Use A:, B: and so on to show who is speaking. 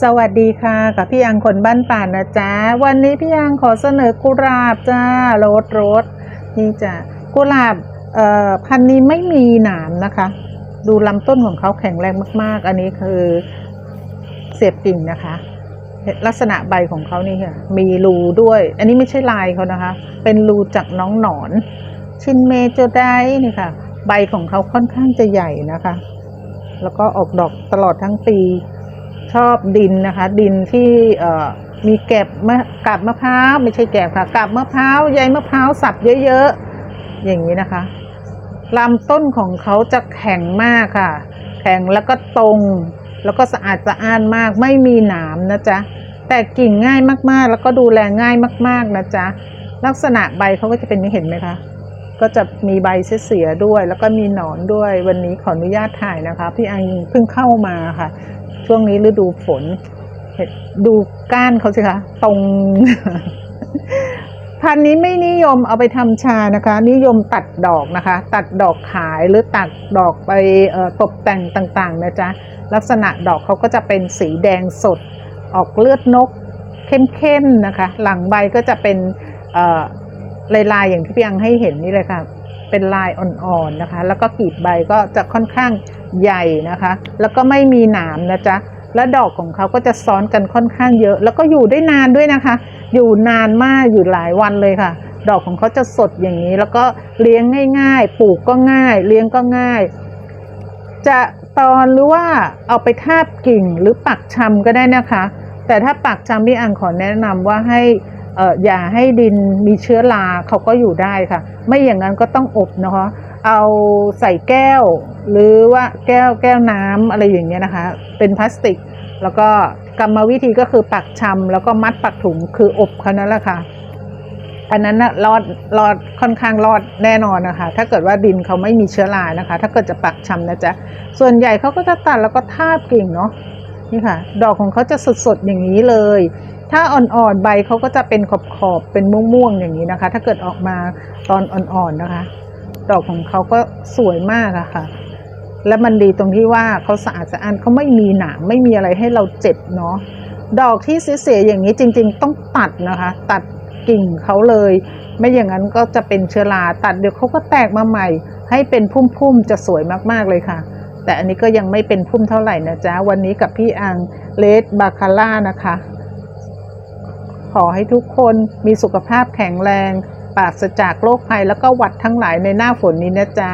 A: สวัสดีค่ะกับพี่อังคนบ้านป่านนะจ๊ะ วันนี้พี่อังขอเสนอกุหลาบจ้าโรสโรสนี่จ้ะกุหลาบเอ่อพันนี้ไม่มีหนามนะคะ ดูลำต้นของเขาแข็งแรงมาก ๆ อันนี้คือเสียบกิ่งนะคะ ลักษณะใบของเขานี่ค่ะมีรูด้วย อันนี้ไม่ใช่ลายเขานะคะ เป็นรูจากน้องหนอน ชินเมโจไดนี่ค่ะ ใบของเขาค่อนข้างจะใหญ่นะคะ แล้วก็ออกดอกตลอดทั้งปี ชอบดินนะคะ ดินที่มีแกบมะกับมะพร้าวไม่ใช่แกบค่ะกับมะพร้าวใยมะพร้าวสับเยอะๆอย่างนี้นะคะลำต้นของเขาจะแข็งมากค่ะ แข็งแล้วก็ตรง แล้วก็สะอาดสะอ้านมาก ไม่มีหนามนะจ๊ะแต่กิ่งง่ายมากๆ แล้วก็ดูแลง่ายมาก ๆนะจ๊ะลักษณะใบเขาก็จะเป็นนี้เห็นไหมคะก็จะมีใบเสียด้วย แล้วก็มีหนอนด้วยวันนี้ขออนุญาตถ่ายนะคะ พี่อังเพิ่งเข้ามาค่ะ ช่วงนี้ฤดูฝน ดูก้านเขาสิคะตรง พันธุ์นี้ไม่นิยมเอาไปทำชานะคะ นิยมตัดดอกนะคะ ตัดดอกขายหรือตัดดอกไปตกแต่งต่างๆนะจ๊ะลักษณะดอกเขาก็จะเป็นสีแดงสด ออกเลือดนกเข้มๆนะคะ หลังใบก็จะเป็นลายๆอย่างที่พี่อังให้เห็นนี่เลยค่ะ เป็นลายอ่อนๆนะคะ แล้วก็กลีบใบก็จะค่อนข้างใหญ่นะคะ แล้วก็ไม่มีหนามนะจ๊ะและดอกของเขาก็จะซ้อนกันค่อนข้างเยอะ แล้วก็อยู่ได้นานด้วยนะคะ อยู่นานมากอยู่หลายวันเลยค่ะ ดอกของเขาจะสดอย่างนี้ แล้วก็เลี้ยงง่าย ๆ ปลูกก็ง่าย เลี้ยงก็ง่าย จะตอนหรือว่าเอาไปทาบกิ่งหรือปักชำก็ได้นะคะ แต่ถ้าปักชำพี่อังขอแนะนำว่าให้ อ่ออย่าให้ดินมีเชื้อราเขาก็อยู่ได้ค่ะ ไม่อย่างนั้นก็ต้องอบนะคะเอาใส่แก้ว หรือว่าแก้วแก้วน้ำอะไรอย่างเงี้ยนะคะ เป็นพลาสติก แล้วก็กรรมวิธีก็คือปักชำแล้วก็มัดปักถุงคืออบแค่นั้นแหละค่ะอันนั้นนะรอดรอดค่อนข้างรอดแน่นอนนะคะ ถ้าเกิดว่าดินเขาไม่มีเชื้อรานะคะ ถ้าเกิดจะปักชำนะจ๊ะส่วนใหญ่เขาก็จะตัดแล้วก็ทาบกิ่งเนาะนี่ค่ะ ดอกของเขาจะสดๆอย่างนี้เลย ถ้าอ่อนๆใบเขาก็จะเป็นขอบๆเป็นม่วงๆอย่างนี้นะคะ ถ้าเกิดออกมาตอนอ่อนๆนะคะ ดอกของเขาก็สวยมากอะค่ะ และมันดีตรงที่ว่าเขาสะอาดสะอ้านเขาไม่มีหนามไม่มีอะไรให้เราเจ็บเนาะดอกที่เสียๆอย่างนี้จริง ๆ ต้องตัดนะคะ ตัดกิ่งเขาเลย ไม่อย่างนั้นก็จะเป็นเชื้อราตัดเดี๋ยวเขาก็แตกมาใหม่ ให้เป็นพุ่มๆจะสวยมากๆเลยค่ะ แต่อันนี้ก็ยังไม่เป็นพุ่มเท่าไหร่นะจ๊ะวันนี้กับพี่อังเลสบาคาร่านะคะ ขอให้ทุกคนมีสุขภาพแข็งแรง ปราศจากโรคภัยแล้วก็หวัดทั้งหลายในหน้าฝนนี้นะจ๊ะ